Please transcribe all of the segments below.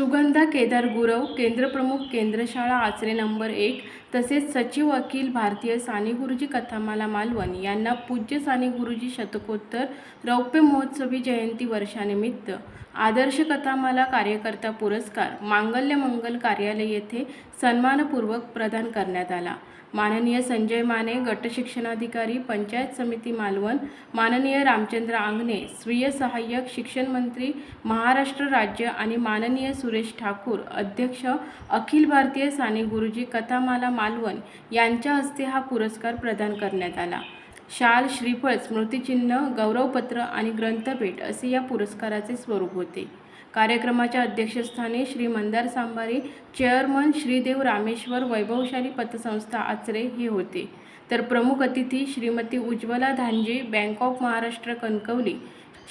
सुगंधा केदार गुरव केंद्रप्रमुख केंद्रशाळा आचरे नंबर एक तसेच सचिव अखिल भारतीय साने गुरुजी कथामाला मालवण यांना पूज्य साने गुरुजी शतकोत्तर रौप्य महोत्सवी जयंती वर्षानिमित्त आदर्श कथामाला कार्यकर्ता पुरस्कार मांगल्य मंगल कार्यालय येथे सन्मानपूर्वक प्रदान करण्यात आला. माननीय संजय माने गट शिक्षणाधिकारी पंचायत समिती मालवण माननीय रामचंद्र आंगणे स्वीय सहाय्यक शिक्षण मंत्री महाराष्ट्र राज्य आणि माननीय सुरेश ठाकूर अध्यक्ष अखिल भारतीय साने गुरुजी कथामाला मालवण यांच्या हस्ते हा पुरस्कार प्रदान करण्यात आला. शाल श्रीफळ स्मृतिचिन्ह गौरवपत्र आणि ग्रंथपेठ असे या पुरस्काराचे स्वरूप होते. कार्यक्रमाच्या अध्यक्षस्थानी श्री मंदार सांबारे चेअरमन श्रीदेव रामेश्वर वैभवशाली पतसंस्था आचरे हे होते. तर प्रमुख अतिथी श्रीमती उज्ज्वला धांजे बँक ऑफ महाराष्ट्र कणकवली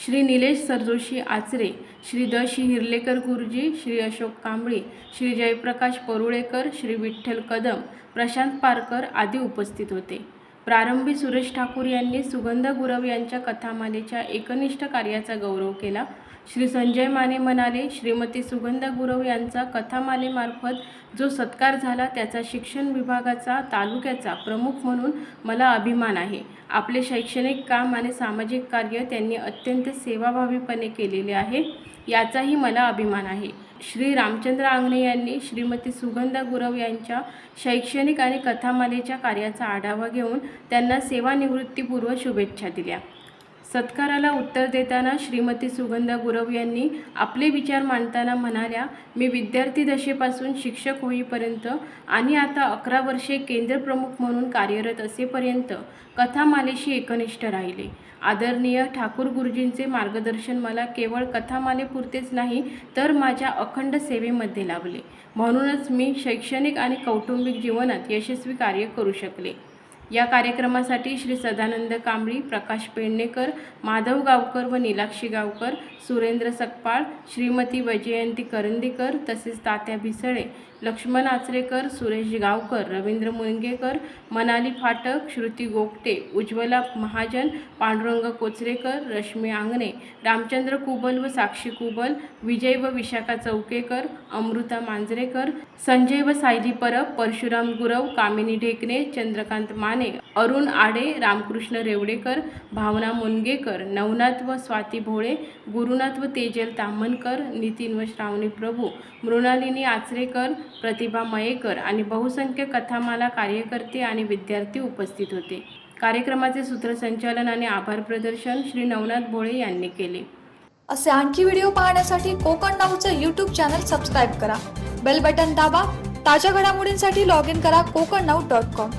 श्री निलेश सरजोशी आचरे श्री द. हिरलेकर गुरुजी श्री अशोक कांबळे श्री जयप्रकाश परुळेकर श्री विठ्ठल कदम प्रशांत पारकर आदी उपस्थित होते. प्रारंभी सुरेश ठाकूर यांनी सुगंध गुरव यांच्या कथामालेच्या एकनिष्ठ कार्याचा गौरव केला. श्री संजय माने म्हणाले श्रीमती सुगंध गुरव यांचा कथामालेमार्फत जो सत्कार झाला त्याचा शिक्षण विभागाचा तालुक्याचा प्रमुख म्हणून मला अभिमान आहे. आपले शैक्षणिक काम आणि सामाजिक कार्य त्यांनी अत्यंत सेवाभावीपणे केलेले आहे याचाही मला अभिमान आहे. श्री रामचंद्र आंगणे यांनी श्रीमती सुगंधा गुरव यांच्या शैक्षणिक आणि कथामालेच्या कार्याचा आढावा घेऊन त्यांना सेवानिवृत्तीपूर्व शुभेच्छा दिल्या. सत्काराला उत्तर देताना श्रीमती सुगंधा गुरव यांनी आपले विचार मांडताना म्हणाल्या मी विद्यार्थी दशेपासून शिक्षक होईपर्यंत आणि आता अकरा वर्षे केंद्रप्रमुख म्हणून कार्यरत असेपर्यंत कथामालेशी एकनिष्ठ राहिले. आदरणीय ठाकूर गुरुजींचे मार्गदर्शन मला केवळ कथामालेपुरतेच नाही तर माझ्या अखंड सेवेमध्ये लाभले. म्हणूनच मी शैक्षणिक आणि कौटुंबिक जीवनात यशस्वी कार्य करू शकले. या कार्यक्रमासाठी श्री सदानंद कांबळी प्रकाश पेडणेकर माधव गावकर व नीलाक्षी गावकर सुरेंद्र सकपाळ श्रीमती वैजयंती करंदीकर तसेच तात्या भिसळे लक्ष्मण आचरेकर सुरेश गावकर रवींद्र मुनगेकर मनाली फाटक श्रुती गोगटे उज्ज्वला महाजन पांडुरंग कोचरेकर रश्मी आंगणे रामचंद्र कुबल व साक्षी कुबल विजय व विशाखा चौकेकर अमृता मांजरेकर संजय व सायली परब परशुराम गुरव कामिनी ढेकणे चंद्रकांत माने अरुण आडे रामकृष्ण रेवडेकर भावना मुनगेकर नवनाथ व स्वाती भोळे गुरुनाथ व तेजल ताम्हणकर नितीन व श्रावणी प्रभू मृणालिनी आचरेकर प्रतिभा मयेकर आणि बहुसंख्य कथामाला कार्यकर्ते आणि विद्यार्थी उपस्थित होते. कार्यक्रमाचे सूत्रसंचालन आणि आभार प्रदर्शन श्री नवनाथ भोळे यांनी केले. असे आणखी व्हिडिओ पाहण्यासाठी कोकण नाऊचं यूट्यूब चॅनल सबस्क्राईब करा. बेल बटन दाबा. ताज्या घडामोडींसाठी लॉग इन करा कोकण नाऊ डॉट कॉम